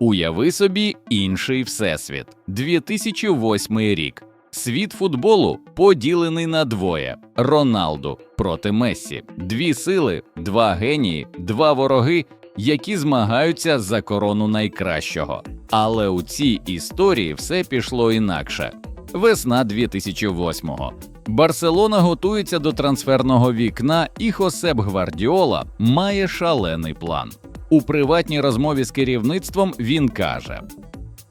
Уяви собі інший всесвіт. 2008 рік. Світ футболу поділений на двоє: Роналду проти Мессі. Дві сили, два генії, два вороги, які змагаються за корону найкращого. Але у цій історії все пішло інакше. Весна 2008-го. Барселона готується до трансферного вікна, і Хосеп Гвардіола має шалений план. У приватній розмові з керівництвом він каже: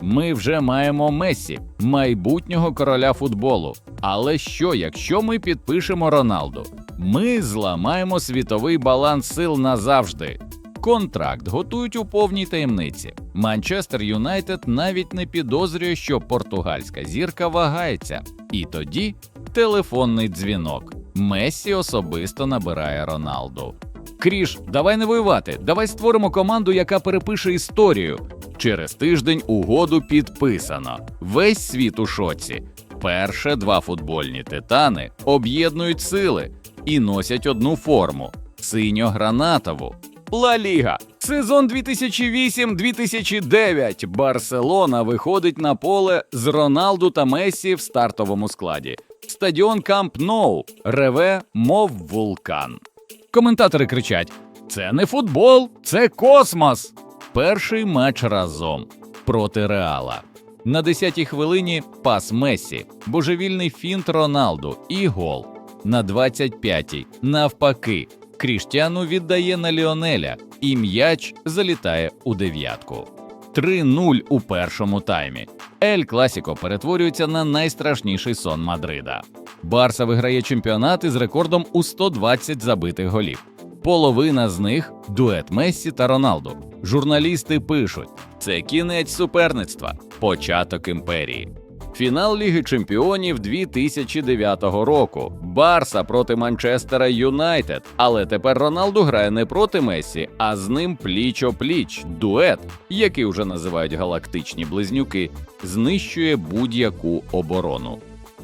Ми вже маємо Мессі, майбутнього короля футболу. Але що, якщо ми підпишемо Роналду? Ми зламаємо світовий баланс сил назавжди. Контракт готують у повній таємниці. Манчестер Юнайтед навіть не підозрює, що португальська зірка вагається. І тоді телефонний дзвінок. Мессі особисто набирає Роналду. Кріш, давай не воювати. Давай створимо команду, яка перепише історію. Через тиждень угоду підписано. Весь світ у шоці. Перше два футбольні титани об'єднують сили і носять одну форму синьо-гранатову. Ла Ліга. Сезон 2008-2009. Барселона виходить на поле з Роналду та Месі в стартовому складі. Стадіон Камп Ноу реве, мов вулкан. Коментатори кричать: це не футбол, це космос. Перший матч разом проти Реала. На 10-й хвилині пас Мессі, божевільний фінт Роналду і гол. На 25-й навпаки, Кріштіану віддає на Ліонеля, і м'яч залітає у дев'ятку. 3-0 у першому таймі. Ель Класіко перетворюється на найстрашніший сон Мадрида. Барса виграє чемпіонат із рекордом у 120 забитих голів. Половина з них дует Мессі та Роналду. Журналісти пишуть: це кінець суперництва, початок імперії. Фінал Ліги Чемпіонів 2009 року. Барса проти Манчестера Юнайтед. Але тепер Роналду грає не проти Мессі, а з ним пліч-о-пліч. Дует, який вже називають галактичні близнюки, знищує будь-яку оборону.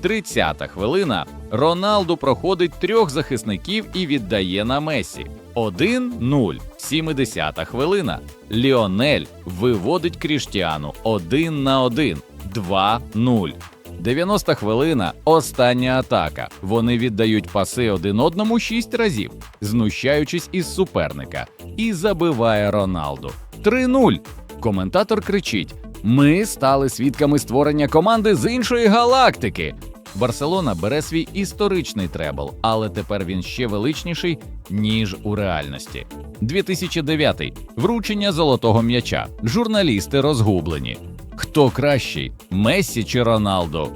30-та хвилина Роналду проходить трьох захисників і віддає на Месі. 1-0. 70-та хвилина. Ліонель виводить Кріштіану 1 на 1. 2-0. 90 хвилина. Остання атака. Вони віддають паси один одному 6 разів, знущаючись із суперника, і забиває Роналду. 3-0. Коментатор кричить: Ми стали свідками створення команди з іншої галактики. Барселона бере свій історичний требл, але тепер він ще величніший, ніж у реальності. 2009. Вручення золотого м'яча. Журналісти розгублені. Хто кращий Мессі чи Роналдо?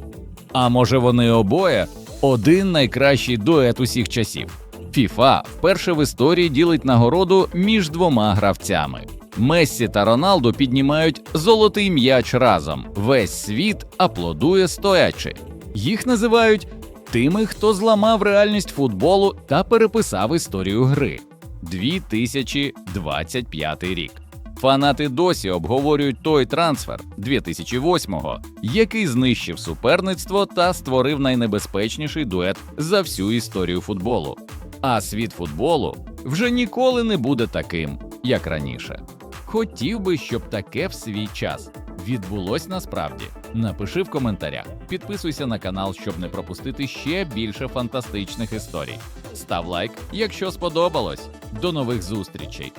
А може вони обоє один найкращий дует усіх часів. FIFA вперше в історії ділить нагороду між двома гравцями. Мессі та Роналду піднімають золотий м'яч разом. Весь світ аплодує стоячи. Їх називають тими, хто зламав реальність футболу та переписав історію гри. 2025 рік. Фанати досі обговорюють той трансфер 2008-го, який знищив суперництво та створив найнебезпечніший дует за всю історію футболу. А світ футболу вже ніколи не буде таким, як раніше. Хотів би, щоб таке в свій час відбулось насправді. Напиши в коментарях, підписуйся на канал, щоб не пропустити ще більше фантастичних історій. Став лайк, якщо сподобалось. До нових зустрічей!